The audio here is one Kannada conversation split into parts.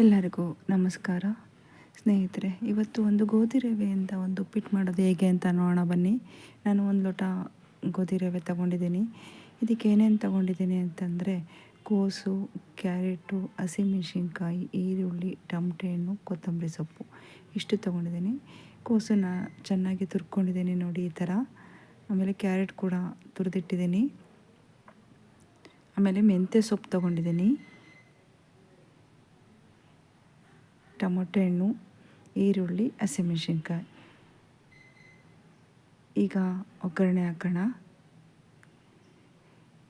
ಎಲ್ಲರಿಗೂ ನಮಸ್ಕಾರ. ಸ್ನೇಹಿತರೆ, ಇವತ್ತು ಒಂದು ಗೋಧಿ ರವೆಯಿಂದ ಒಂದು ಉಪ್ಪಿಟ್ಟು ಮಾಡೋದು ಹೇಗೆ ಅಂತ ನೋಡೋಣ ಬನ್ನಿ. ನಾನು ಒಂದು ಲೋಟ ಗೋಧಿ ರವೆ ತಗೊಂಡಿದ್ದೀನಿ. ಇದಕ್ಕೆ ಏನೇನು ತಗೊಂಡಿದ್ದೀನಿ ಅಂತಂದರೆ, ಕೋಸು, ಕ್ಯಾರೆಟು, ಹಸಿಮೆಣಸಿನ್ಕಾಯಿ, ಈರುಳ್ಳಿ, ಟಮಟೆ ಹಣ್ಣು, ಕೊತ್ತಂಬರಿ ಸೊಪ್ಪು ಇಷ್ಟು ತೊಗೊಂಡಿದ್ದೀನಿ. ಕೋಸನ್ನು ಚೆನ್ನಾಗಿ ತುರ್ಕೊಂಡಿದ್ದೀನಿ ನೋಡಿ ಈ ಥರ. ಆಮೇಲೆ ಕ್ಯಾರೆಟ್ ಕೂಡ ತುರಿದಿಟ್ಟಿದ್ದೀನಿ. ಆಮೇಲೆ ಮೆಂತ್ಯ ಸೊಪ್ಪು ತೊಗೊಂಡಿದ್ದೀನಿ. ಟೊಮೊಟೊ ಹಣ್ಣು, ಈರುಳ್ಳಿ, ಹಸಿಮೆಣಸಿನ್ಕಾಯಿ. ಈಗ ಒಗ್ಗರಣೆ ಹಾಕೋಣ.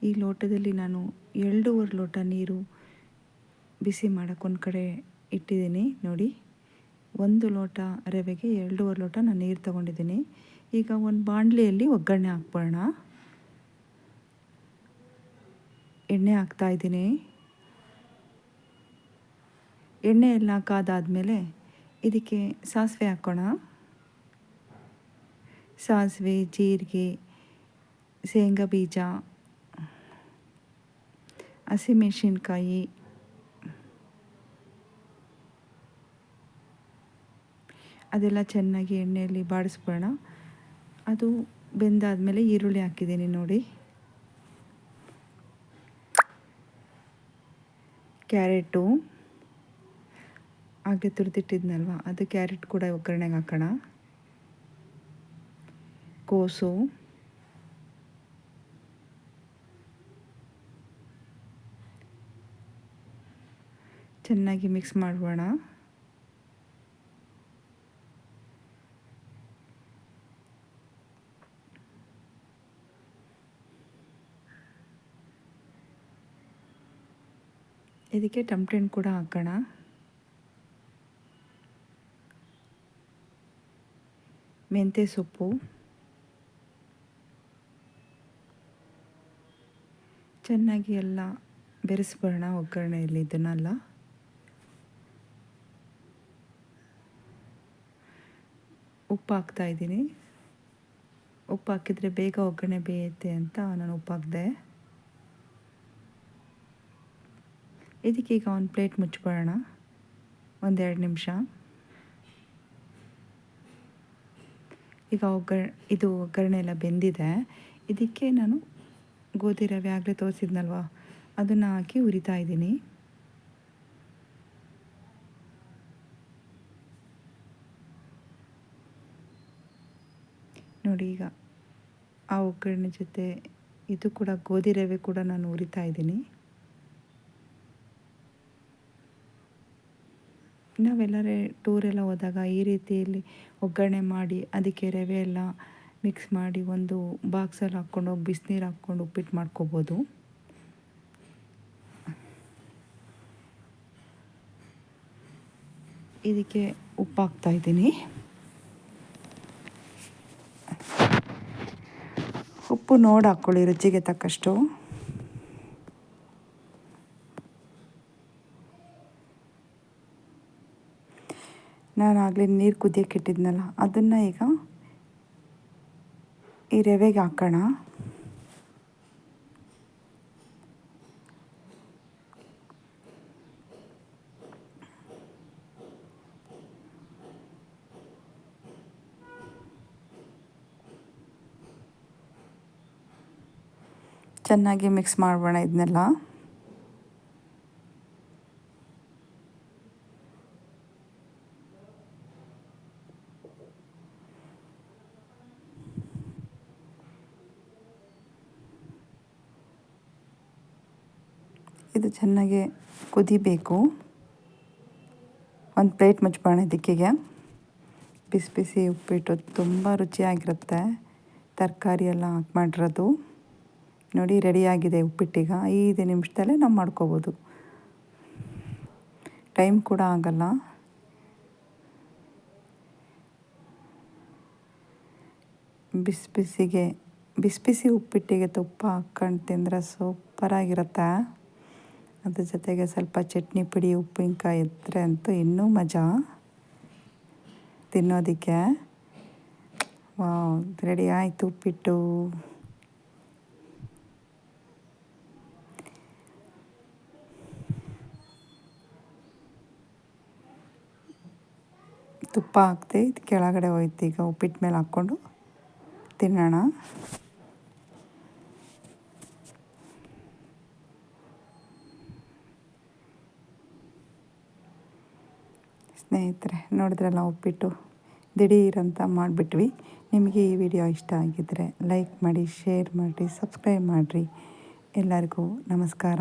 ಈ ಲೋಟದಲ್ಲಿ ನಾನು ಎರಡೂವರೆ ಲೋಟ ನೀರು ಬಿಸಿ ಮಾಡೋಕ್ಕೆ ಒಂದು ಕಡೆ ಇಟ್ಟಿದ್ದೀನಿ. ನೋಡಿ, ಒಂದು ಲೋಟ ರವೆಗೆ ಎರಡೂವರೆ ಲೋಟ ನಾನು ನೀರು ತೊಗೊಂಡಿದ್ದೀನಿ. ಈಗ ಒಂದು ಬಾಣಲಿಯಲ್ಲಿ ಒಗ್ಗರಣೆ ಹಾಕ್ಬೋಣ ಎಣ್ಣೆ ಹಾಕ್ತಾಯಿದ್ದೀನಿ ಎಣ್ಣೆ ಎಲ್ಲ ಕಾದಾದಮೇಲೆ ಇದಕ್ಕೆ ಸಾಸಿವೆ ಹಾಕೋಣ. ಸಾಸಿವೆ, ಜೀರಿಗೆ, ಶೇಂಗಾ ಬೀಜ, ಹಸಿಮೆಣಸಿನ್ಕಾಯಿ, ಅದೆಲ್ಲ ಚೆನ್ನಾಗಿ ಎಣ್ಣೆಯಲ್ಲಿ ಬಾಡಿಸ್ಬೋಣ ಅದು ಬೆಂದಾದಮೇಲೆ ಈರುಳ್ಳಿ ಹಾಕಿದ್ದೀನಿ ನೋಡಿ. ಕ್ಯಾರೆಟು. ಆಗಲೇ ತುರಿದಿಟ್ಟಿದ್ನಲ್ವ? ಅದು ಕ್ಯಾರೆಟ್ ಕೂಡ ಒಗ್ಗರಣೆಗೆ ಹಾಕೋಣ. ಕೋಸು. ಚೆನ್ನಾಗಿ ಮಿಕ್ಸ್ ಮಾಡೋಣ ಇದಕ್ಕೆ ಟಮಟೆ ಕೂಡ ಹಾಕೋಣ. ಮೆಂತ್ಯ ಸೊಪ್ಪು ಚೆನ್ನಾಗಿ ಎಲ್ಲ ಬೆರೆಸ್ಬಿಡೋಣ ಒಗ್ಗರಣೆಯಲ್ಲಿ ಇದನ್ನೆಲ್ಲ. ಉಪ್ಪು ಹಾಕ್ತಾ ಇದ್ದೀನಿ. ಉಪ್ಪು ಹಾಕಿದರೆ ಬೇಗ ಒಗ್ಗರಣೆ ಬೇಯುತ್ತೆ ಅಂತ ನಾನು ಉಪ್ಪು ಹಾಕಿದೆ ಇದಕ್ಕೀಗ ಒಂದು ಪ್ಲೇಟ್ ಮುಚ್ಚಿಬಿಡೋಣ ಒಂದೆರಡು ನಿಮಿಷ. ಈಗ ಒಗ್ಗರ್, ಇದು ಒಗ್ಗರಣೆ ಎಲ್ಲ ಬೆಂದಿದೆ. ಇದಕ್ಕೆ ನಾನು ಗೋಧಿ ರವೆ ಆಗಲೇ ತೋರಿಸಿದ್ನಲ್ವ? ಅದನ್ನು ಹಾಕಿ ಉರಿತಾ ಇದ್ದೀನಿ. ನೋಡಿ ಈಗ ಆ ಒಗ್ಗರಣೆ ಜೊತೆ ಇದು ಕೂಡ ಗೋಧಿ ರವೆ ಕೂಡ ನಾನು ಉರಿತಾ ಇದ್ದೀನಿ. ನಾವೆಲ್ಲರೇ ಟೂರೆಲ್ಲ ಹೋದಾಗ ಈ ರೀತಿಯಲ್ಲಿ ಒಗ್ಗರಣೆ ಮಾಡಿ, ಅದಕ್ಕೆ ರವೆ ಎಲ್ಲ ಮಿಕ್ಸ್ ಮಾಡಿ ಒಂದು ಬಾಕ್ಸಲ್ಲಿ ಹಾಕ್ಕೊಂಡು ಬಿಸಿನೀರು ಹಾಕ್ಕೊಂಡು ಉಪ್ಪಿಟ್ಟು ಮಾಡ್ಕೋಬೋದು. ಇದಕ್ಕೆ ಉಪ್ಪು ಹಾಕ್ತಾಯಿದ್ದೀನಿ ಉಪ್ಪು ನೋಡಿ ಹಾಕ್ಕೊಳ್ಳಿ ರುಚಿಗೆ ತಕ್ಕಷ್ಟು. ನಾನು ಆಗಲೇ ನೀರು ಕುದಿಯೋಕ್ಕೆ ಇಟ್ಟಿದ್ನಲ್ಲ ಅದನ್ನು ಈಗ ಈ ರವೆಗೆ ಹಾಕೋಣ. ಚೆನ್ನಾಗಿ ಮಿಕ್ಸ್ ಮಾಡೋಣ ಇದನ್ನೆಲ್ಲ ಇದು ಚೆನ್ನಾಗಿ ಕುದಿಬೇಕು. ಒಂದು ಪ್ಲೇಟ್ ಮುಚ್ಬೋಣ ದಿಕ್ಕಿಗೆ ಬಿಸಿ ಬಿಸಿ ಉಪ್ಪಿಟ್ಟು ತುಂಬ ರುಚಿಯಾಗಿರುತ್ತೆ. ತರಕಾರಿ ಎಲ್ಲ ಹಾಕಿ ಮಾಡಿರೋದು. ನೋಡಿ ರೆಡಿಯಾಗಿದೆ ಉಪ್ಪಿಟ್ಟೀಗ. ಐದು ನಿಮಿಷದಲ್ಲೇ ನಾವು ಮಾಡ್ಕೋಬೋದು. ಟೈಮ್ ಕೂಡ ಆಗಲ್ಲ. ಬಿಸಿ ಬಿಸಿಗೆ, ಬಿಸಿ ಬಿಸಿ ಉಪ್ಪಿಟ್ಟಿಗೆ ತುಪ್ಪ ಹಾಕ್ಕೊಂಡು ತಿಂದರೆ ಸೂಪರಾಗಿರುತ್ತೆ. ಅದ್ರ ಜೊತೆಗೆ ಸ್ವಲ್ಪ ಚಟ್ನಿ ಪುಡಿ, ಉಪ್ಪಿನಕಾಯಿ ಇದ್ದರೆ ಅಂತೂ ಇನ್ನೂ ಮಜಾ. ತಿನ್ನೋದಕ್ಕೆ. ವಾವ್ ರೆಡಿ ಆಯಿತು ಉಪ್ಪಿಟ್ಟು. ತುಪ್ಪ ಹಾಕ್ತೆ ಕೆಳಗಡೆ ಹೋಯ್ತು ಈಗ ಉಪ್ಪಿಟ್ಟು ಮೇಲೆ ಹಾಕ್ಕೊಂಡು ತಿನ್ನೋಣ. ಸ್ನೇಹಿತರೆ ನೋಡಿದ್ರಲ್ಲ ಉಪ್ಪಿಟ್ಟು ದಿಢೀರಂತ ಮಾಡಿಬಿಟ್ವಿ. ನಿಮಗೆ ಈ ವಿಡಿಯೋ ಇಷ್ಟ ಆಗಿದ್ದರೆ ಲೈಕ್ ಮಾಡಿ, ಶೇರ್ ಮಾಡಿ, ಸಬ್ಸ್ಕ್ರೈಬ್ ಮಾಡಿರಿ. ಎಲ್ಲರಿಗೂ ನಮಸ್ಕಾರ.